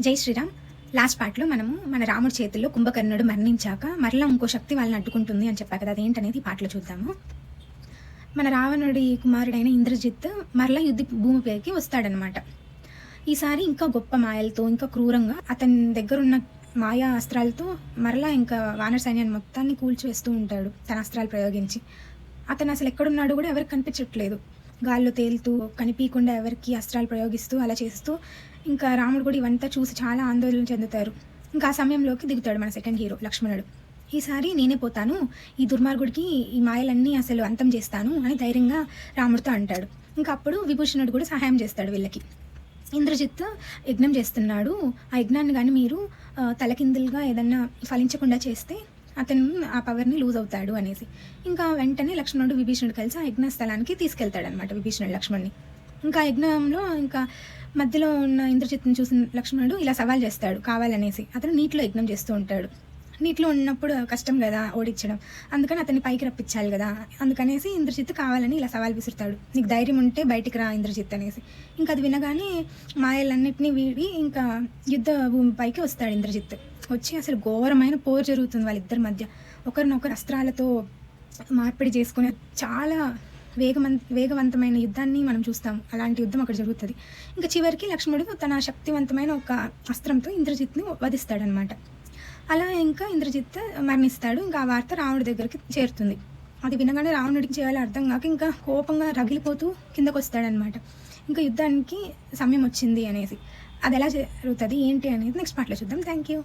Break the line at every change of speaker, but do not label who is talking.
జై శ్రీరామ్. లాస్ట్ పార్ట్లో మనము మన రాముడి చేతుల్లో కుంభకర్ణుడు మరణించాక మరలా ఇంకో శక్తి వాళ్ళని అడ్డుకుంటుంది అని చెప్పా కదా అదేంటనేది ఈ పాటలో చూద్దాము. మన రావణుడి కుమారుడైన ఇంద్రజిత్ మరలా యుద్ధ భూమిపైకి వస్తాడనమాట. ఈసారి ఇంకా గొప్ప మాయలతో ఇంకా క్రూరంగా అతని దగ్గర ఉన్న మాయా అస్త్రాలతో మరలా ఇంకా వానర సైన్యాన్ని మొత్తాన్ని కూల్చివేస్తూ ఉంటాడు తన అస్త్రాలు ప్రయోగించి. అతను అసలు ఎక్కడున్నాడు కూడా ఎవరికి కనిపించట్లేదు. గాల్లో తేలుతూ కనిపించకుండా ఎవరికి అస్త్రాలు ప్రయోగిస్తూ అలా చేస్తూ ఇంకా రాముడు కూడా ఇవంతా చూసి చాలా ఆందోళన చెందుతారు. ఇంకా ఆ సమయంలోకి దిగుతాడు మన సెకండ్ హీరో లక్ష్మణుడు. ఈసారి నేనే పోతాను ఈ దుర్మార్గుడికి ఈ మాయలన్నీ అసలు అంతం చేస్తాను అని ధైర్యంగా రాముడితో అంటాడు. ఇంకా అప్పుడు విభూషణుడు కూడా సహాయం చేస్తాడు వీళ్ళకి. ఇంద్రజిత్ యజ్ఞం చేస్తున్నాడు. ఆ యజ్ఞాన్ని కానీ మీరు తలకిందులుగా ఏదన్నా ఫలించకుండా చేస్తే అతను ఆ పవర్ని లూజ్ అవుతాడు అనేసి. ఇంకా వెంటనే లక్ష్మణుడు విభీషణుడు కలిసి ఆ యజ్ఞ స్థలానికి తీసుకెళ్తాడు అనమాట విభీషణుడు లక్ష్మణ్ని. ఇంకా యజ్ఞంలో ఇంకా మధ్యలో ఉన్న ఇంద్రచిత్తుని చూసిన లక్ష్మణుడు ఇలా సవాల్ చేస్తాడు కావాలనేసి. అతను నీటిలో యజ్ఞం చేస్తూ ఉంటాడు. నీటిలో ఉన్నప్పుడు కష్టం కదా ఓడించడం. అందుకని అతన్ని పైకి రప్పించాలి కదా. అందుకనేసి ఇంద్రజిత్ కావాలని ఇలా సవాల్ విసురుతాడు. నీకు ధైర్యం ఉంటే బయటికి రా ఇంద్రజిత్ అనేసి. ఇంకా అది వినగానే మాయలన్నింటినీ వీడి ఇంకా యుద్ధ భూమి పైకి వస్తాడు ఇంద్రజిత్ వచ్చి అసలు ఘోరమైన పోరు జరుగుతుంది వాళ్ళిద్దరి మధ్య. ఒకరినొకరు అస్త్రాలతో మార్పిడి చేసుకుని చాలా వేగమం వేగవంతమైన యుద్ధాన్ని మనం చూస్తాం. అలాంటి యుద్ధం అక్కడ జరుగుతుంది. ఇంకా చివరికి లక్ష్మణుడు తన శక్తివంతమైన ఒక అస్త్రంతో ఇంద్రజిత్ని వధిస్తాడనమాట అలా ఇంకా ఇంద్రజిత్ మరణిస్తాడు. ఇంకా ఆ వార్త రావణుడి దగ్గరికి చేరుతుంది. అది వినగానే రావణుడికి చేయాలో అర్థం కాక ఇంకా కోపంగా రగిలిపోతూ కిందకు వస్తాడనమాట ఇంకా యుద్ధానికి సమయం వచ్చింది అనేసి. అది ఎలా జరుగుతుంది ఏంటి అనేది నెక్స్ట్ పార్ట్లో చూద్దాం. Thank you